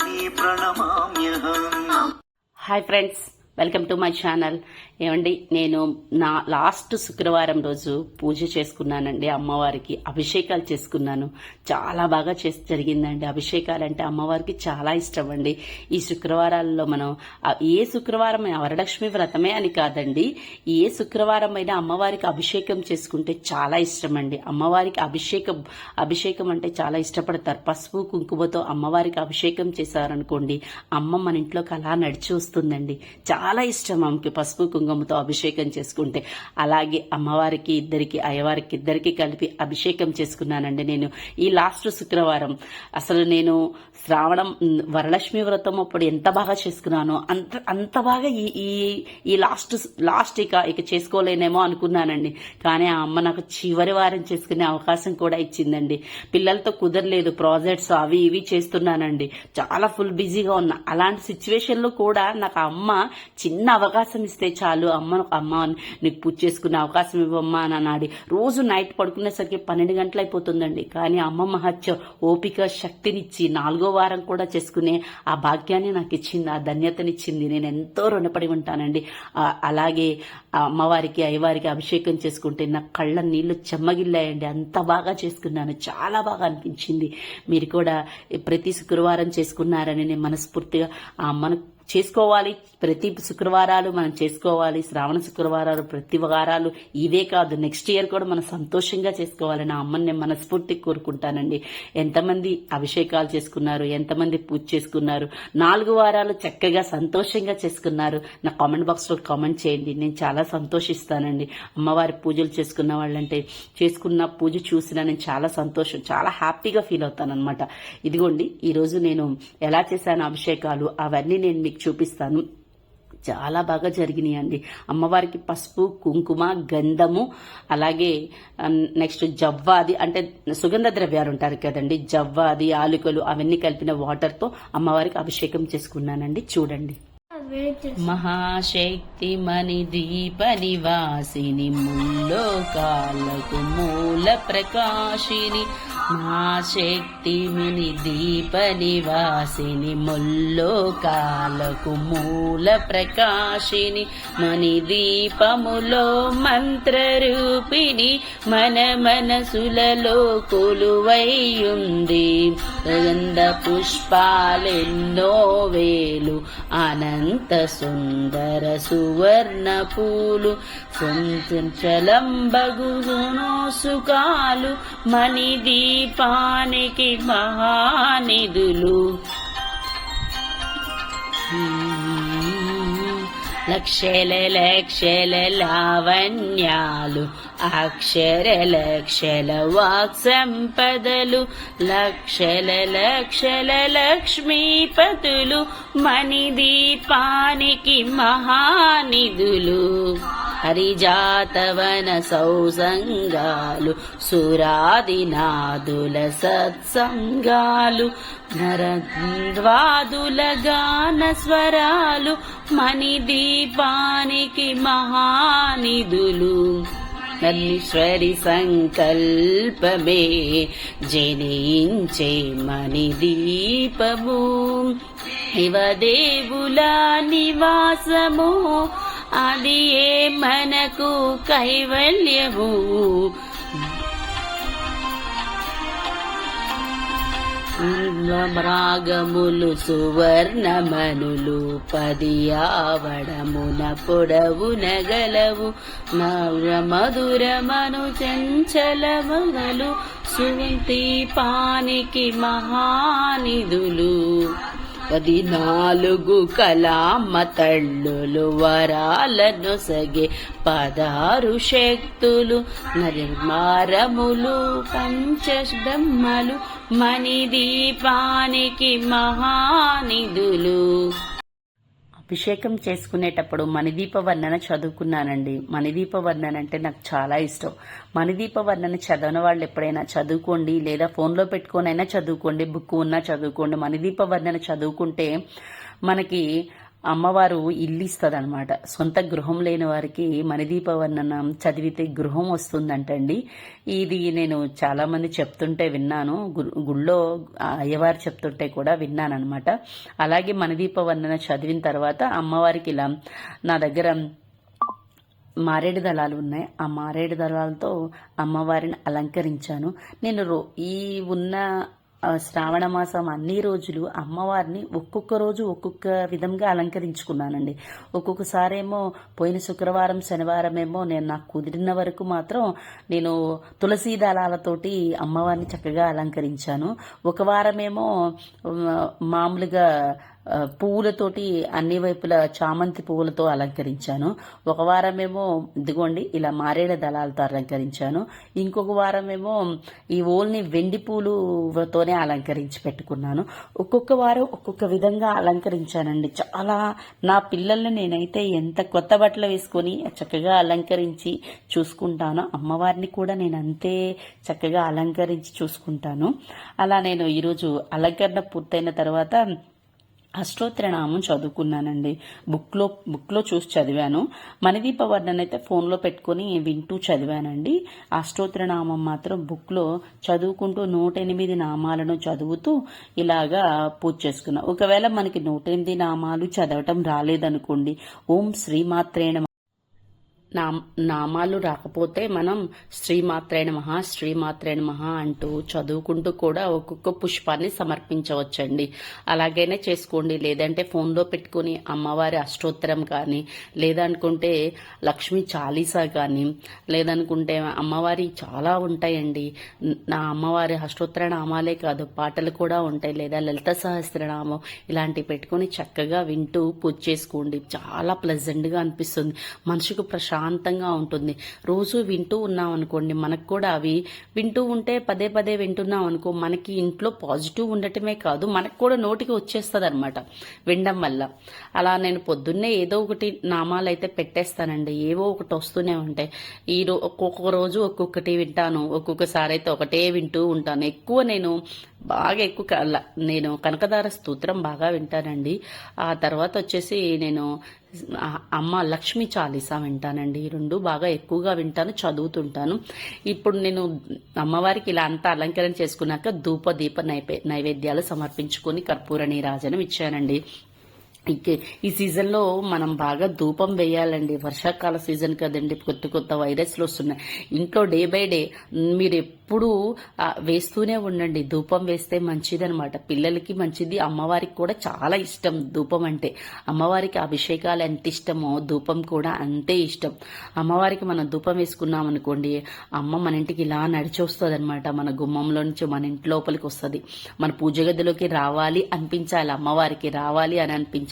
प्रणमा hi friends welcome to my channel. ఏమండి నేను నా లాస్ట్ శుక్రవారం రోజు పూజ చేసుకున్నానండి అమ్మవారికి అభిషేకాలు చేసుకున్నాను. చాలా బాగా చేసి జరిగిందండి. అభిషేకాలు అంటే అమ్మవారికి చాలా ఇష్టం అండి ఈ శుక్రవారాల్లో మనం ఏ శుక్రవారం అయినా వరలక్ష్మి వ్రతమే అని కాదండి ఏ శుక్రవారం అయినా అమ్మవారికి అభిషేకం చేసుకుంటే చాలా ఇష్టం అండి అమ్మవారికి అభిషేకం అభిషేకం అంటే చాలా ఇష్టపడతారు. పసుపు కుంకుమతో అమ్మవారికి అభిషేకం చేశారనుకోండి అమ్మ మన ఇంట్లోకి అలా నడిచి వస్తుందండి. చాలా చాలా ఇష్టం ఆమెకి పసుపు కుంకుమతో అభిషేకం చేసుకుంటే. అలాగే అమ్మవారికి ఇద్దరికి అయ్యవారికి ఇద్దరికి కలిపి అభిషేకం చేసుకున్నానండి నేను. ఈ లాస్ట్ శుక్రవారం అసలు నేను శ్రావణం వరలక్ష్మి వ్రతం అప్పుడు ఎంత బాగా చేసుకున్నానో అంత అంత బాగా ఈ ఈ ఈ లాస్ట్ లాస్ట్ ఇక ఇక చేసుకోలేనేమో అనుకున్నానండి. కానీ ఆ అమ్మ నాకు చివరి వారం చేసుకునే అవకాశం కూడా ఇచ్చిందండి. పిల్లలతో కుదరలేదు ప్రాజెక్ట్స్ అవి ఇవి చేస్తున్నానండి. చాలా ఫుల్ బిజీగా ఉన్నా. అలాంటి సిచ్యువేషన్లో కూడా నాకు అమ్మ చిన్న అవకాశం ఇస్తే చాలు. అమ్మ అమ్మ నీకు పూజ చేసుకునే అవకాశం ఇవ్వమ్మా అని అన్నాడు. రోజు నైట్ పడుకునేసరికి పన్నెండు గంటలు అయిపోతుందండి కానీ అమ్మ మహత్యం ఓపిక శక్తినిచ్చి నాలుగో వారం కూడా చేసుకునే ఆ భాగ్యాన్ని నాకు ఇచ్చింది ఆ ధన్యతనిచ్చింది. నేను ఎంతో రుణపడి ఉంటానండి. అలాగే ఆ అమ్మవారికి అయ్యవారికి అభిషేకం చేసుకుంటే నా కళ్ళ నీళ్ళు చెమ్మగిల్లాయండి. అంత బాగా చేసుకున్నాను. చాలా బాగా అనిపించింది. మీరు కూడా ప్రతి శుక్రవారం చేసుకున్నారని నేను మనస్ఫూర్తిగా ఆ అమ్మను చేసుకోవాలి. ప్రతి శుక్రవారాలు మనం చేసుకోవాలి. శ్రావణ శుక్రవారాలు ప్రతి వారాలు. ఇవే కాదు నెక్స్ట్ ఇయర్ కూడా మనం సంతోషంగా చేసుకోవాలని నా అమ్మని నేను మనస్ఫూర్తి కోరుకుంటానండి. ఎంతమంది అభిషేకాలు చేసుకున్నారు ఎంతమంది పూజ చేసుకున్నారు నాలుగు వారాలు చక్కగా సంతోషంగా చేసుకున్నారు. నా కామెంట్ బాక్స్లో కామెంట్ చేయండి. నేను చాలా సంతోషిస్తానండి. అమ్మవారి పూజలు చేసుకున్న వాళ్ళంటే చేసుకున్న పూజ చూసినా నేను చాలా సంతోషం చాలా హ్యాపీగా ఫీల్ అవుతాను అనమాట ఇదిగోండి ఈరోజు నేను ఎలా చేశాను అభిషేకాలు? అవన్నీ నేను మీకు చూపిస్తాను. చాలా బాగా జరిగినాయి అండి. అమ్మవారికి పసుపు కుంకుమ గంధము అలాగే నెక్స్ట్ జవ్వాది అంటే సుగంధ ద్రవ్యాలు ఉంటారు కదండి. జవ్వాది ఆలుకలు అవన్నీ కలిపిన వాటర్తో అమ్మవారికి అభిషేకం చేసుకున్నానండి. చూడండి. మహాశక్తి మణి దీప నివాసిని ముల్లోకాలకు మూల ప్రకాశిని మా శక్తిముని దీప నివాసిని ముల్లోకాలకు మూల ప్రకాశిని మని దీపములో మంత్రరూపిణి మన మనసులలో కొలువైయుంది. గంధ పుష్పాలెన్నో వేలు అనంత సుందర సువర్ణ పూలు సంచలంబగు సుకాలు మణి దీపానికి మహానిధులు. లక్షల లక్షల లావణ్యాలు అక్షర లక్షల వాక్ సంపదలు లక్షల లక్షల లక్ష్మీపతులు మణిదీపానికి మహానిధులు హరిజాతవన సౌసంగాలు సురాదినాదుల సత్సంగాలు నరద్వాదుల గాన స్వరాలు దీపానికి మహానిధులు. నన్నీశ్వరి సంకల్పమే జనించే మణిదీపము. శివదేవుల నివాసము అది ఏ మనకు కైవల్యము? రాగములు సువర్ణమనులు పది ఆవడమున పొడవు నగలవు. నవ్ర మధురమను చంచలమగలు సువంతి పానికి మహానిధులు. పదినాలుగు కళామతళ్ళులు వరాలను సగే పదారు శక్తులు నిర్మారములు పంచబ్రహ్మలు మణిదీపానికి మహానిధులు. అభిషేకం చేసుకునేటప్పుడు మణిదీప వర్ణన చదువుకున్నానండి. మణిదీప వర్ణన అంటే నాకు చాలా ఇష్టం. మణిదీప వర్ణన చదవని వాళ్ళు ఎప్పుడైనా చదువుకోండి లేదా ఫోన్లో పెట్టుకొనైనా చదువుకోండి బుక్ ఉన్నా చదువుకోండి. మణిదీప వర్ణన చదువుకుంటే మనకి అమ్మవారు ఇల్లు ఇస్తుంది అనమాట సొంత గృహం లేని వారికి మణిదీప వర్ణనం చదివితే గృహం వస్తుందంటండి. ఇది నేను చాలామంది చెప్తుంటే విన్నాను. గు- గుళ్ళో అయ్యవారు చెప్తుంటే కూడా విన్నాను అనమాట అలాగే మణిదీప వర్ణన చదివిన తర్వాత అమ్మవారికి ఇలా నా దగ్గర మారేడు దళాలు ఉన్నాయి. ఆ మారేడు దళాలతో అమ్మవారిని అలంకరించాను. నేను రో ఈ ఉన్న శ్రావణ మాసం అన్ని రోజులు అమ్మవారిని ఒక్కొక్క రోజు ఒక్కొక్క విధంగా అలంకరించుకున్నానండి. ఒక్కొక్కసారేమో పోయిన శుక్రవారం శనివారం ఏమో నేను నాకు కుదిరిన వరకు మాత్రం నేను తులసీ దళాలతోటి అమ్మవారిని చక్కగా అలంకరించాను. ఒక వారమేమో మామూలుగా పువ్వులతోటి అన్ని వైపుల చామంతి పువ్వులతో అలంకరించాను. ఒక వారమేమో ఇదిగోండి ఇలా మారేడు దళాలతో అలంకరించాను. ఇంకొక వారమేమో ఈ ఓల్ని వెండి పూలుతోనే అలంకరించి పెట్టుకున్నాను. ఒక్కొక్క వారం ఒక్కొక్క విధంగా అలంకరించానండి. చాలా నా పిల్లల్ని నేనైతే ఎంత కొత్త బట్టలు వేసుకొని చక్కగా అలంకరించి చూసుకుంటానో అమ్మవారిని కూడా నేను అంతే చక్కగా అలంకరించి చూసుకుంటాను. అలా నేను ఈరోజు అలంకరణ పూర్తయిన తర్వాత అష్టోత్తరనామం చదువుకున్నానండి. బుక్లో బుక్లో చూసి చదివాను. మణిదీప వర్ణన్ అయితే ఫోన్లో పెట్టుకొని వింటూ చదివానండి. అష్టోత్తరనామం మాత్రం బుక్లో చదువుకుంటూ నూట ఎనిమిది నామాలను చదువుతూ ఇలాగా పూజ చేసుకున్నా. ఒకవేళ మనకి నూట ఎనిమిది నామాలు చదవటం రాలేదనుకోండి ఓం శ్రీమాత్రేణ నామాలు రాకపోతే మనం శ్రీమాత్రేణ మహా శ్రీమాత్రేణ మహా అంటూ చదువుకుంటూ కూడా ఒక్కొక్క పుష్పాన్ని సమర్పించవచ్చండి. అలాగైనా చేసుకోండి. లేదంటే ఫోన్లో పెట్టుకుని అమ్మవారి అష్టోత్తరం కానీ లేదనుకుంటే లక్ష్మి చాలీసా కానీ లేదనుకుంటే అమ్మవారి చాలా ఉంటాయండి. నా అమ్మవారి అష్టోత్తర నామాలే కాదు పాటలు కూడా ఉంటాయి. లేదా లలిత సహస్రనామం ఇలాంటివి పెట్టుకొని చక్కగా వింటూ పూజ చేసుకోండి. చాలా ప్లెజెంట్గా అనిపిస్తుంది. మనసుకు ప్రశాంతంగా ఉంటుంది. రోజు వింటూ ఉన్నాం అనుకోండి మనకు కూడా అవి వింటూ ఉంటే పదే పదే వింటున్నాం అనుకో మనకి ఇంట్లో పాజిటివ్ ఉండటమే కాదు మనకు కూడా నోటికి వచ్చేస్తుంది అనమాట వినడం వల్ల. అలా నేను పొద్దున్నే ఏదో ఒకటి నామాలు అయితే పెట్టేస్తానండి. ఏవో ఒకటి వస్తూనే ఉంటాయి. ఈ రో ఒక్కొక్క రోజు ఒక్కొక్కటి వింటాను. ఒక్కొక్కసారి అయితే ఒకటే వింటూ ఉంటాను. ఎక్కువ నేను బాగా ఎక్కువ నేను కనకదార స్తోత్రం బాగా వింటానండి. ఆ తర్వాత వచ్చేసి నేను అమ్మ లక్ష్మీ చాలీసా వింటానండి. ఈ రెండు బాగా ఎక్కువగా వింటాను చదువుతుంటాను. ఇప్పుడు నేను అమ్మవారికి ఇలా అంతా అలంకరణ చేసుకున్నాక ధూప దీప నైపే నైవేద్యాలు సమర్పించుకొని కర్పూర నీరాజనం ఇచ్చానండి. ఈ సీజన్లో మనం బాగా ధూపం వేయాలండి. వర్షాకాల సీజన్ కదండి. కొత్త కొత్త వైరస్లు వస్తున్నాయి. ఇంట్లో డే బై డే మీరు ఎప్పుడూ వేస్తూనే ఉండండి. ధూపం వేస్తే మంచిదనమాట పిల్లలకి మంచిది. అమ్మవారికి కూడా చాలా ఇష్టం ధూపం అంటే. అమ్మవారికి అభిషేకాలు ఎంత ఇష్టమో ధూపం కూడా అంతే ఇష్టం. అమ్మవారికి మనం ధూపం వేసుకున్నాం అనుకోండి అమ్మ మన ఇంటికి ఇలా నడిచి వస్తుంది అనమాట మన గుమ్మంలో నుంచి మన ఇంటి లోపలికి వస్తుంది. మన పూజ గదిలోకి రావాలి అనిపించాలి. అమ్మవారికి రావాలి అని అనిపించాలి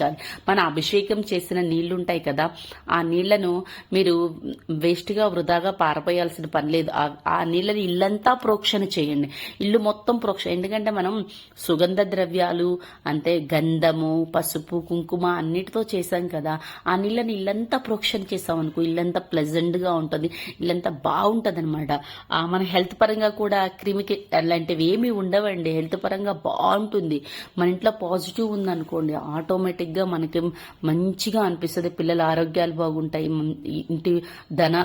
మన అభిషేకం చేసిన నీళ్ళుంటాయి కదా ఆ నీళ్ళను మీరు వేస్ట్గా వృధాగా పారపోయాల్సిన పని లేదు. ఆ- నీళ్ళని ఇల్లంతా ప్రోక్షణ చేయండి. ఇల్లు మొత్తం ప్రోక్షణ ఎందుకంటే మనం సుగంధ ద్రవ్యాలు అంటే గంధము పసుపు కుంకుమ అన్నిటితో చేసాం కదా ఆ నీళ్ళని ఇల్లంతా ప్రోక్షణ చేసాం అనుకో ఇల్లంతా ప్లెజెంట్గా ఉంటుంది ఇల్లంతా బాగుంటుంది అనమాట మన హెల్త్ పరంగా కూడా క్రిమికి అలాంటివి ఏమీ ఉండవండి. హెల్త్ పరంగా బాగుంటుంది. మన ఇంట్లో పాజిటివ్ ఉందనుకోండి ఆటోమేటిక్ గా మనకి మంచిగా అనిపిస్తుంది. పిల్లల ఆరోగ్యాలు బాగుంటాయి. ఇంటి ధన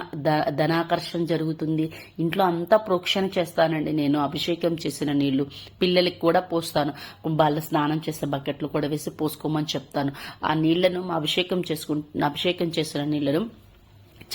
ధనాకర్షణ జరుగుతుంది. ఇంట్లో అంతా ప్రోక్షణ చేస్తానండి నేను. అభిషేకం చేసిన నీళ్ళు పిల్లలకి కూడా పోస్తాను. వాళ్ళ స్నానం చేసే బకెట్లు కూడా వేసి పోసుకోమని చెప్తాను. ఆ నీళ్ళను అభిషేకం చేసుకుంటు అభిషేకం చేసిన నీళ్ళను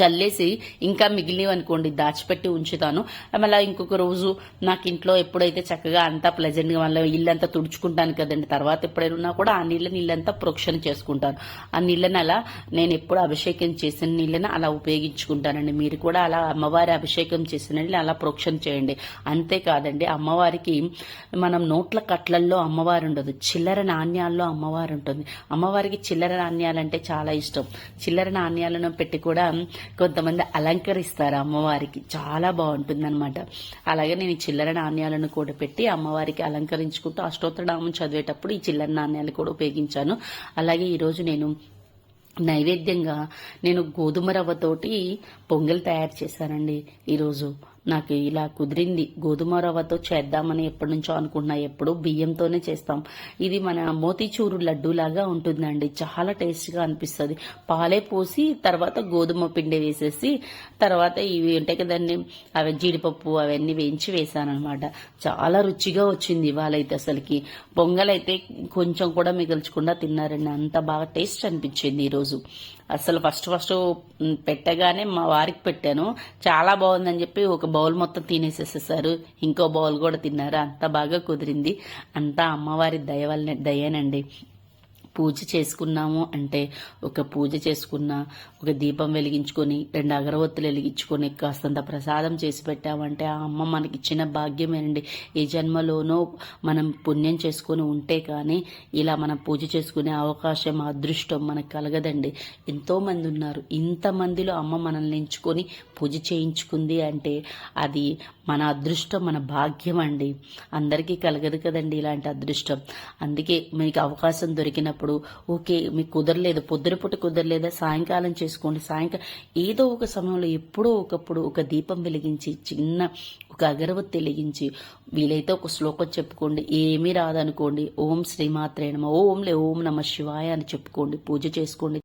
చల్లేసి ఇంకా మిగిలినవి అనుకోండి దాచిపెట్టి ఉంచుతాను. మళ్ళీ ఇంకొక రోజు నాకు ఇంట్లో ఎప్పుడైతే చక్కగా అంతా ప్లెజెంట్గా మళ్ళీ ఇల్లంతా తుడుచుకుంటాను కదండి తర్వాత ఎప్పుడైనా కూడా ఆ నీళ్ళని ఇల్లంతా ప్రోక్షణ చేసుకుంటాను. ఆ నీళ్ళని అలా నేను ఎప్పుడు అభిషేకం చేసిన నీళ్ళని అలా ఉపయోగించుకుంటానండి. మీరు కూడా అలా అమ్మవారి అభిషేకం చేసిన నీళ్ళని అలా ప్రోక్షణ చేయండి. అంతేకాదండి అమ్మవారికి మనం నోట్ల కట్లల్లో అమ్మవారు ఉండదు చిల్లర నాణ్యాల్లో అమ్మవారు ఉంటుంది. అమ్మవారికి చిల్లర నాణ్యాలంటే చాలా ఇష్టం. చిల్లర నాణ్యాలను పెట్టి కూడా కొంతమంది అలంకరిస్తారు అమ్మవారికి. చాలా బాగుంటుంది అనమాట అలాగే నేను ఈ చిల్లర నాణ్యాలను కూడా పెట్టి అమ్మవారికి అలంకరించుకుంటూ అష్టోత్తరనామం చదివేటప్పుడు ఈ చిల్లర నాణ్యాలు కూడా ఉపయోగించాను. అలాగే ఈరోజు నేను నైవేద్యంగా నేను గోధుమ రవ్వతోటి పొంగల్ తయారు చేశానండి ఈరోజు. నాకు ఇలా కుదిరింది. గోధుమ రవ్వతో చేద్దామని ఎప్పటి నుంచో అనుకున్నా ఎప్పుడు బియ్యంతోనే చేస్తాం. ఇది మన మోతీచూరు లడ్డు లాగా ఉంటుందండి. చాలా టేస్ట్గా అనిపిస్తుంది. పాలే పోసి తర్వాత గోధుమ పిండి వేసేసి తర్వాత ఇవి ఉంటాయి కదండి అవి జీడిపప్పు అవన్నీ వేయించి వేసాను అనమాట చాలా రుచిగా వచ్చింది ఇవాళైతే అసలుకి. పొంగలైతే కొంచెం కూడా మిగల్చకుండా తిన్నారండి. అంత బాగా టేస్ట్ అనిపించింది ఈరోజు. అసలు ఫస్ట్ ఫస్ట్ పెట్టగానే మా వారికి పెట్టాను. చాలా బాగుందని చెప్పి ఒక బౌల్ మొత్తం తినేసేసేసారు ఇంకో బౌల్ కూడా తిన్నారు? అంత బాగా కుదిరింది. అంతా అమ్మవారి దయ వల్ల దయేనండి. పూజ చేసుకున్నాము అంటే ఒక పూజ చేసుకున్న ఒక దీపం వెలిగించుకొని రెండు అగరవత్తులు వెలిగించుకొని కాస్తంత ప్రసాదం చేసి పెట్టామంటే ఆ అమ్మ మనకి ఇచ్చిన భాగ్యమేనండి. ఏ జన్మలోనో మనం పుణ్యం చేసుకొని ఉంటే కానీ ఇలా మనం పూజ చేసుకునే అవకాశం అదృష్టం మనకు కలగదండి. ఎంతోమంది ఉన్నారు. ఇంతమందిలో అమ్మ మనల్ని ఎంచుకొని పూజ చేయించుకుంది అంటే అది మన అదృష్టం మన భాగ్యం అండి. అందరికీ కలగదు కదండి ఇలాంటి అదృష్టం. అందుకే మీకు అవకాశం దొరికినప్పుడు ఓకే మీకు కుదరలేదు పొద్దునపూట కుదరలేదా సాయంకాలం చేసుకోండి సాయంకాలం ఏదో ఒక సమయంలో ఎప్పుడో ఒకప్పుడు ఒక దీపం వెలిగించి చిన్న ఒక అగరవత్తి వెలిగించి వీలైతే ఒక శ్లోకం చెప్పుకోండి ఏమీ రాదనుకోండి ఓం శ్రీమాత్రే నమ ఓంలే ఓం నమ శివాయ అని చెప్పుకోండి పూజ చేసుకోండి.